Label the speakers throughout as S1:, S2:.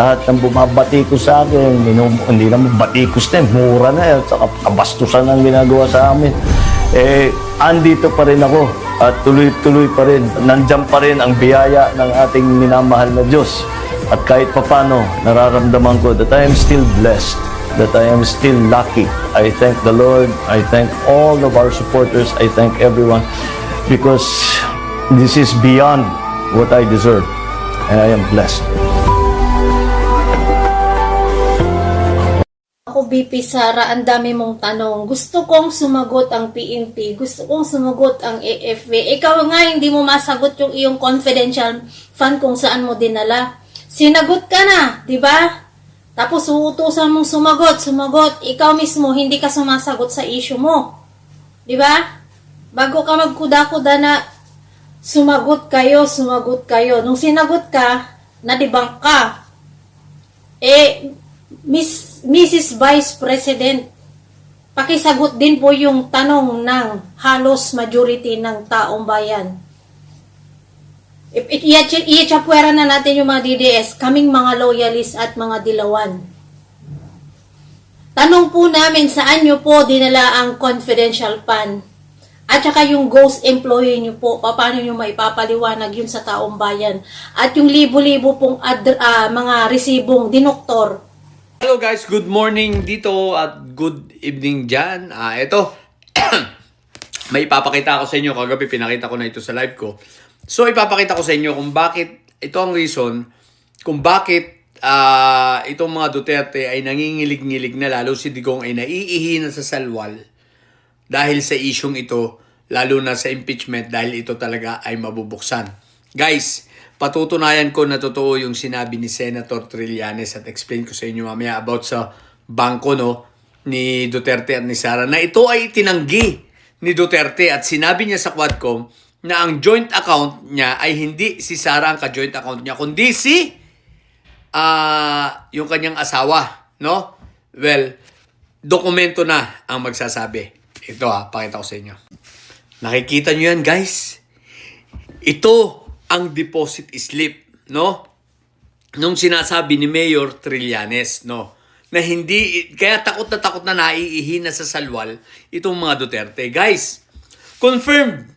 S1: lahat ng bumabatikos sa akin, minum, hindi naman batikos na, eh, mura na, at saka kabastusan ang ginagawa sa amin. Eh, andito pa rin ako at tuloy-tuloy pa rin. Nandyan pa rin ang biyaya ng ating minamahal na Diyos. At kahit papano, nararamdaman ko that I am still blessed, that I am still lucky. I thank the Lord. I thank all of our supporters. I thank everyone because this is beyond what I deserve. And I am blessed.
S2: BP Sara, ang dami mong tanong. Gusto kong sumagot ang PNP. Gusto kong sumagot ang AFV. Ikaw nga, hindi mo masagot yung iyong confidential fund kung saan mo dinala. Sinagot ka na, di ba? Tapos uutusan mong sumagot, sumagot. Ikaw mismo, hindi ka sumasagot sa issue mo. Di ba? Bago ka magkuda-kuda na sumagot kayo, sumagot kayo. Nung sinagot ka, nadibang ka. Eh, Miss, Mrs. Vice President, pakisagot din po yung tanong ng halos majority ng taong bayan. I- i- i- I-chapwera na natin yung mga DDS, kaming mga loyalist at mga dilawan. Tanong po namin saan nyo po dinala ang confidential fund at saka yung ghost employee nyo po, paano nyo maipapaliwanag yun sa taong bayan. At yung libo-libo pong ad- ah, mga resibong dinoktor,
S3: Hello guys, good morning dito at good evening dyan. Ah, ito, may ipapakita ako sa inyo. Kagabi pinakita ko na ito sa live ko. So, ipapakita ko sa inyo kung bakit, ito ang reason, kung bakit ah, itong mga Duterte ay nangingilig-ngilig na lalo si Digong ay naiihi na sa salwal dahil sa isyong ito, lalo na sa impeachment dahil ito talaga ay mabubuksan. Guys, patutunayan ko na totoo yung sinabi ni Senator Trillanes at explain ko sa inyo mamaya about sa bangko no ni Duterte at ni Sara na ito ay tinanggi ni Duterte at sinabi niya sa Quadcom na ang joint account niya ay hindi si Sara ang ka-joint account niya kundi si ah yung kanyang asawa, no? Well, dokumento na ang magsasabi. Ito ha, pakita ko sa inyo. Nakikita nyo yan, guys? Ito ang deposit slip, no? Nung sinasabi ni Mayor Trillanes, no? Na hindi, kaya takot na takot na naiihi na sa salwal itong mga Duterte. Guys, confirmed.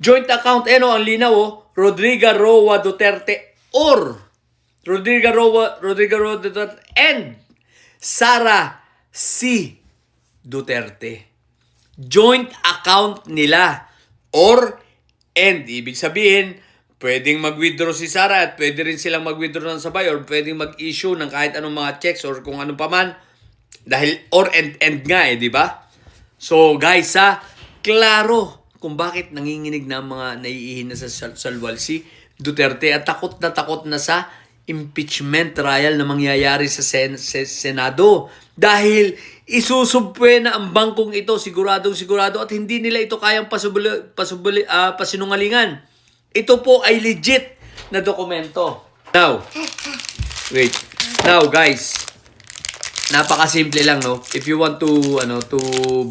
S3: Joint account, eh no, ang linaw, oh, Rodrigo Roa Duterte or Rodrigo Roa, Rodrigo Roa Duterte and Sara C. Duterte. Joint account nila or and ibig sabihin pwedeng mag-withdraw si Sara at pwede rin silang mag-withdraw ng sabay or pwedeng mag-issue ng kahit anong mga checks or kung ano pa man dahil or and and nga eh, di ba? So guys ha, klaro kung bakit nanginginig na ang mga naiihin na sa sal- salwal si Duterte at takot na takot na sa impeachment trial na mangyayari sa, sen- sa Senado. Dahil isusubwe na ang bangkong ito, siguradong sigurado, at hindi nila ito kayang pasubuli, pasubuli, ah, pasinungalingan. Ito po ay legit na dokumento. Now, wait. Now, guys, Napakasimple lang no. If you want to ano to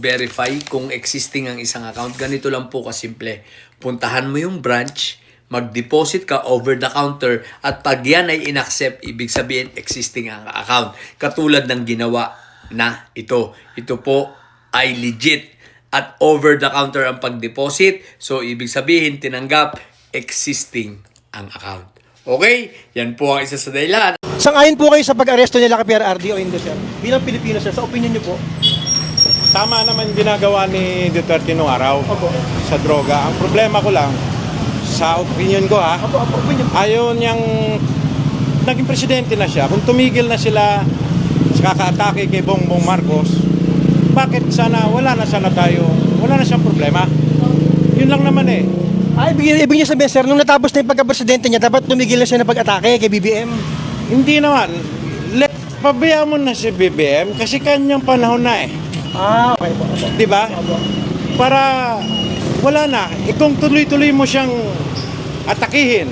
S3: verify kung existing ang isang account, ganito lang po kasimple. Puntahan mo yung branch, mag-deposit ka over the counter at pag yan ay inaccept, ibig sabihin existing ang account. Katulad ng ginawa na ito. Ito po ay legit at over the counter ang pag-deposit. So ibig sabihin tinanggap existing ang account. Okay? Yan po ang isa sa dahilan
S4: Sang-ayon po kayo sa pag-aresto nila kay PRRD o hindi, sir? Bilang Pilipino, sir, sa opinion niyo po?
S5: Tama naman ginagawa ni Duterte nung araw
S4: Opo.
S5: sa droga. Ang problema ko lang, sa opinion ko ha,
S4: Opo, opo, opinion.
S5: ayaw niyang naging presidente na siya. Kung tumigil na sila sa kakaatake kay Bongbong Marcos, bakit sana wala na sana tayo, wala na siyang problema. Yun lang naman eh.
S4: Ay, ibig, ibig niya sabihin, sir, nung natapos na yung pagka-presidente niya, dapat tumigil na siya ng pag-atake kay BBM.
S5: Hindi naman. Let, pabayaan mo na si BBM kasi kanyang panahon na eh.
S4: Ah, okay po.
S5: Di ba? Para wala na. Eh, kung tuloy-tuloy mo siyang atakihin,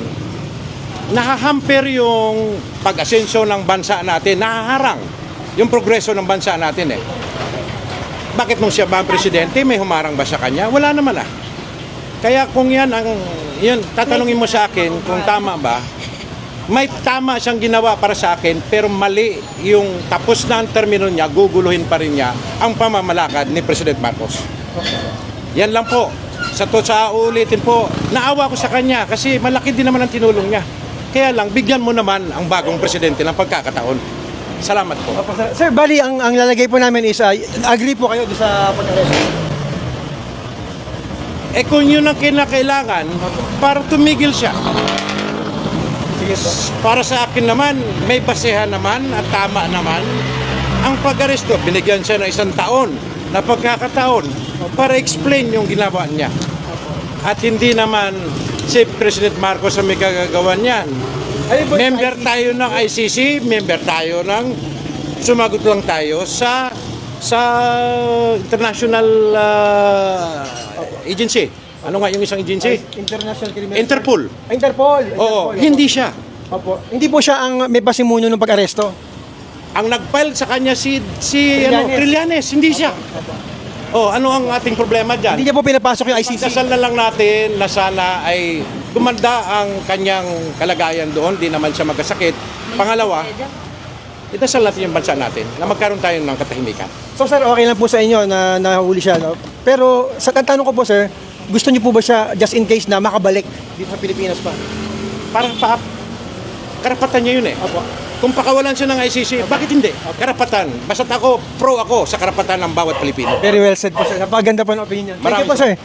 S5: nahahamper yung pag-asenso ng bansa natin, nahaharang yung progreso ng bansa natin eh. Bakit nung siya ba ang presidente, may humarang ba sa kanya? Wala naman ah. Kaya kung yan ang, yun, tatanungin mo sa akin kung tama ba, may tama siyang ginawa para sa akin pero mali yung tapos na ang termino niya, guguluhin pa rin niya ang pamamalakad ni President Marcos. Yan lang po. Sa to sa ulitin po, naawa ko sa kanya kasi malaki din naman ang tinulong niya. Kaya lang, bigyan mo naman ang bagong presidente ng pagkakataon. Salamat po.
S4: Sir. Bali, ang, ang lalagay po namin is, ah, agree po kayo sa pag-arrest.
S5: Eh kung yun ang kinakailangan, para tumigil siya. Para sa akin naman, may basehan naman at tama naman. Ang pag-aresto, binigyan siya ng isang taon na pagkakataon para explain yung ginawa niya. At hindi naman si President Marcos ang may kagagawa niyan. Member tayo ng ICC, member tayo ng sumagot lang tayo sa sa international ah, agency. Ano nga yung isang agency?
S4: International Criminal
S5: Interpol.
S4: Ah, Interpol.
S5: Oo,
S4: Interpol,
S5: hindi siya.
S4: Opo. Hindi po siya ang may pasimuno ng pag-aresto.
S5: Ang nag-file sa kanya si si ano,
S4: Trillanes.
S5: Trillanes, hindi siya. Oh, ano ang ating problema diyan?
S4: Hindi niya po pinapasok yung ICC.
S5: Dasal na lang natin na sana ay gumanda ang kanyang kalagayan doon, di naman siya magkasakit. Pangalawa, idasal natin yung bansa natin na magkaroon tayo ng katahimikan.
S4: So sir, okay lang po sa inyo na nahuli siya, no? Pero sa tanong ko po sir, gusto niyo po ba siya just in case na makabalik dito sa Pilipinas pa?
S5: Para pa karapatan niya yun eh. Kung pakawalan siya ng ICC, bakit hindi? Karapatan. Basta't ako, pro ako sa karapatan ng bawat Pilipino.
S4: Very well said po sir. Napakaganda po ng opinion. Thank you po sir.